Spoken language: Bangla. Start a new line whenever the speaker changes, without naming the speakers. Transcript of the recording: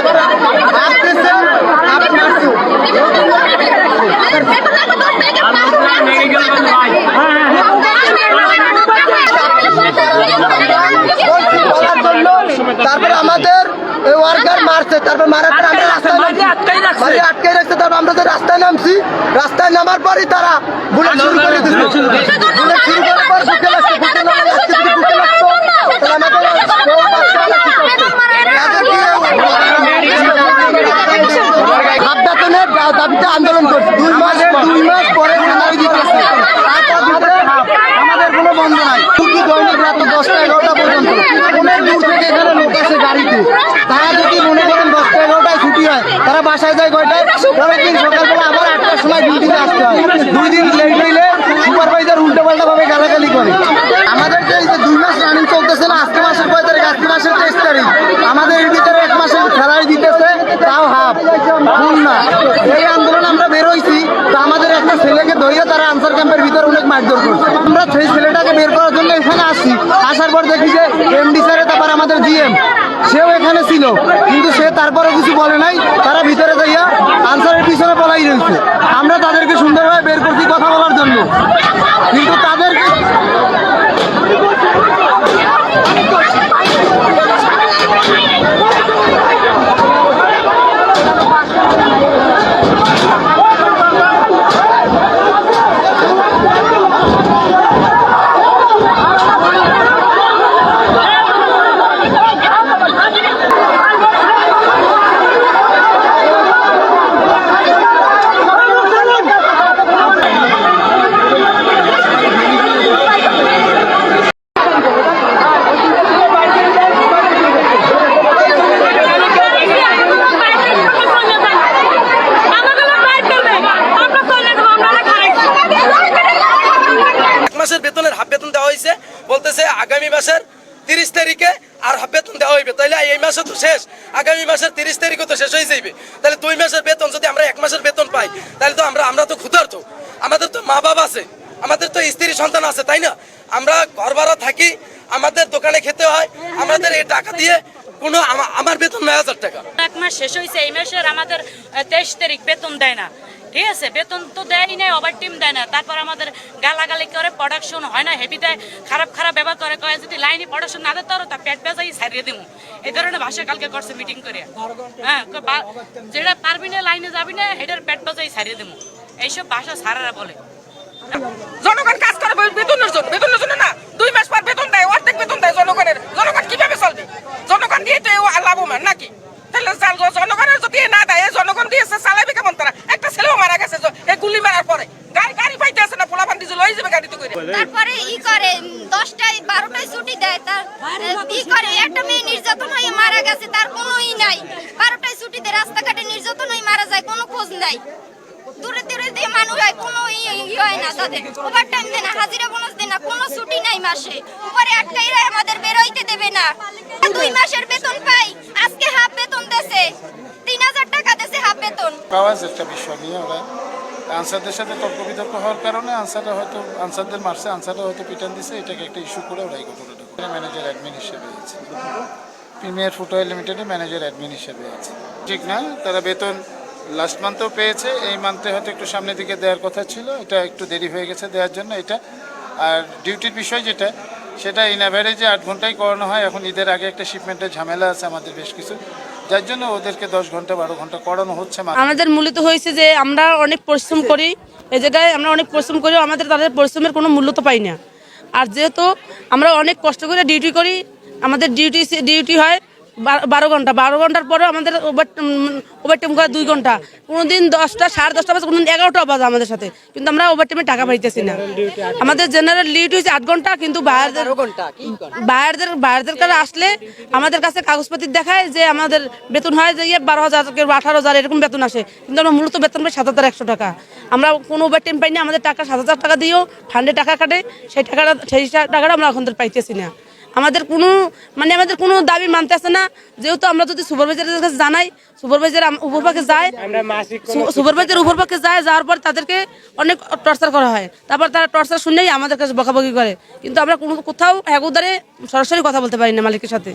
আমরা আসতেছে আপনি আসছেন বলার জন্য তারপরে আমাদের এই ওয়ার্কার মারছে তারপর মারার পর আমরা রাস্তায় নামছি আটকে রাখছে তারপর আমরা তো রাস্তায় নামছি রাস্তায় নামার পরই তারা বুলেট শুরু করে দিল বুলেট শুরু করার পর বুকে লাগছে বুকে না লাগছে যদি বুকে লাগতো তাহলে আমাদের বউ বাচ্চারা কি করতো হাফ বেতনের দা- দাবিতে আন্দোলন করছে দুই মাস দুই মাস পরে স্যালারি দিতেছে তারপর দিতে আমাদের কোনো বন্ধ নাই কিন্তু দৈনিক রাত দশটা এগারোটা পর্যন্ত অনেক দূর থেকে এখানে লোক আসে গাড়িতে তারা যদি মনে করেন দশটা এগারোটায় ছুটি হয় তারা বাসায় যায় কয়টায়? পরের আবার আটটার সময় ডিউটিতে আসতে হয়। দুই দিন লেট হইলে সুপারভাইজার উল্টো গালাগালি করে। আমাদের যে মাস রানিং চলতেছে না, আজকে মাসের কয় তারিখ? আজকে মাসের তেইশ তারিখ। আমাদের এর এক মাসের খেলাই দিতেছে, তাও হাফ ফুল না। এই আন্দোলন আমরা বের তো আমাদের একটা ছেলেকে ধরে তারা আনসার ক্যাম্পের ভিতরে অনেক মারধর করছে। আমরা সেই ছেলেটাকে বের করার জন্য এখানে আসছি। আসার পর দেখি যে এমডি স্যারে তারপর আমাদের জিএম সেও এখানে ছিল, কিন্তু সে তারপরে কিছু বলে নাই তারা ভিতরে যাইয়া আনসারের আমরা তাদেরকে সুন্দরভাবে বের করছি কথা বলার জন্য। কিন্তু তাদেরকে
এক মাসের বেতনের হাফ বেতন দেওয়া হয়েছে বলতেছে আগামী মাসের তিরিশ তারিখে আর বেতন দেওয়া হইবে। তাহলে এই মাসে তো শেষ। আগামী মাসের তিরিশ তারিখও তো শেষ হয়ে যাইবে। তাহলে দুই মাসের বেতন যদি আমরা এক মাসের বেতন পাই তাহলে তো আমরা আমরা তো ক্ষুধার্ত। আমাদের তো মা বাবা আছে। আমাদের তো স্ত্রী সন্তান আছে, তাই না? আমরা ঘর ভাড়া থাকি, আমাদের দোকানে খেতে হয়, আমাদের এই টাকা দিয়ে কোনো আমার বেতন নয় হাজার টাকা।
এক মাস শেষ হয়েছে এই মাসের আমাদের তেইশ তারিখ বেতন দেয় না। ঠিক আছে, বেতন তো দেয়নি নাই ওভার টিম দেয় না। তারপর আমাদের গালাগালি করে প্রোডাকশন হয় না হেভি দেয়। খারাপ খারাপ ব্যবহার করে, কয়ে যদি লাইনে প্রোডাকশন না দেয় তা পেট বেজাই সারিয়ে দিব এই ধরনের ভাষা কালকে করছে মিটিং করে। হ্যাঁ যেটা পারবি না লাইনে যাবি না হেটার পেট বেজাই সারিয়ে দিব এইসব ভাষা সারারা বলে।
জনগণ কাজ করে বে- বেতনের জন্য বেতনের জন্য না দুই মাস পর বেতন দেয় অর্ধেক বেতন দেয় জনগণের জনগণ কীভাবে চলবে জনগণ দিয়ে তো এও লাভবান নাকি তাহলে জাল- জনগণের যদি এ না দেয় এ জনগণ দিয়েছে চালাবে কেমন তারা একটা ছেলেও মারা গেছে জ- এই গুলি মারার পরে গাড়ি গাড়ি পাইতে আছে না পোলা ফান্দি লই যাবে গাড়িতে করে
তারপরে ই করে দশটায় বারোটায় ছুটি দেয় তার ই করে একটা মেয়ে নির্যাতন হয়ে মারা গেছে তার কোনো ই নাই। বারোটায় ছুটি দেয় রাস্তাঘাটে নির্যাতন হয়ে মারা যায় কোনো খোঁজ নাই। দূরে দূরে দিয়ে মানুষ হয় কোনো ই হয় না তাদের। ওভার টাইম দেয় না হাজিরা বোনাস দেয় না কোনো ছুটি নাই মাসে। উপরে আটকাই রায় আমাদের বেরোইতে দেবে না। দুই মাসের বেতন পাই আজকে হাফ বেতন দেছে। তিন হাজার টাকা দেছে হাফ বেতন।
একটা বিষয় নিয়ে ওরা আনসারদের সাথে তর্ক বিতর্ক হওয়ার কারণে আনসাররা হয়তো, আনসারদের মারছে, আনসাররা হয়তো পিটান দিছে, এটাকে একটা ইস্যু করে ওরা এই ঘটনাটা ম্যানেজার অ্যাডমিন হিসেবে আছে। প্রিমিয়ার ফুটওয়ার লিমিটেডে ম্যানেজার অ্যাডমিন হিসেবে আছে। ঠিক না? তারা বেতন লাস্ট মান্থেও পেয়েছে, এই মান্থে হয়তো একটু সামনের দিকে দেওয়ার কথা ছিল, এটা একটু দেরি হয়ে গেছে দেওয়ার জন্য এটা। আর ডিউটির বিষয় যেটা, সেটা ইন অ্যাভারেজে আট ঘন্টায় করানো হয়, এখন ঈদের আগে একটা শিপমেন্টের ঝামেলা আছে, আমাদের বেশ কিছু। যার জন্য ওদেরকে দশ ঘণ্টা, বারো ঘণ্টা করানো হচ্ছে
আমাদের মূলত হয়েছে যে আমরা অনেক পরিশ্রম করি এ জায়গায় আমরা অনেক পরিশ্রম করি, আমাদের তাদের পরিশ্রমের কোনো মূল্য তো পাই না। আর যেহেতু আমরা অনেক কষ্ট করে ডিউটি করি, আমাদের ডিউটি ডিউটি হয় বারো ঘণ্টা। বারো ঘণ্টার পরেও আমাদের ওভার ওভার টাইম করে দুই ঘণ্টা। কোনো দিন দশটা সাড়ে দশটা বাজে কোনো দিন এগারোটা বাজে আমাদের সাথে। কিন্তু আমরা ওভার টাইমে টাকা পাইতেছি না। আমাদের জেনারেল ডিউটি হচ্ছে আট ঘণ্টা কিন্তু বাইরের বাইরের বাইরের কাছে আসলে আমাদের কাছে কাগজপাতি দেখায় যে আমাদের বেতন হয় যে ইয়ে বারো হাজার কেউ আঠারো হাজার এরকম বেতন আসে। কিন্তু আমরা মূলত বেতন পাই সাত হাজার একশো টাকা। আমরা কোনো ওভার টাইম পাই না আমাদের টাকা সাত হাজার টাকা দিয়েও ফান্ডে টাকা কাটে। সেই টাকাটা সেই টাকাটা আমরা এখন পাইতেছি না। আমাদের কোনো মানে আমাদের কোনো দাবি মানতে আসে না। যেহেতু আমরা যদি সুপারভাইজারের কাছে জানাই সুপারভাইজার উপরপাকে যায় সুপারভাইজার উপরপাকে যায় যাওয়ার পর তাদেরকে অনেক টর্চার করা হয়। তারপর তারা টর্চার শুনেই আমাদের কাছে বকাবকি করে। কিন্তু আমরা কোনো কোথাও এক উদারে সরাসরি কথা বলতে পারি না মালিকের সাথে।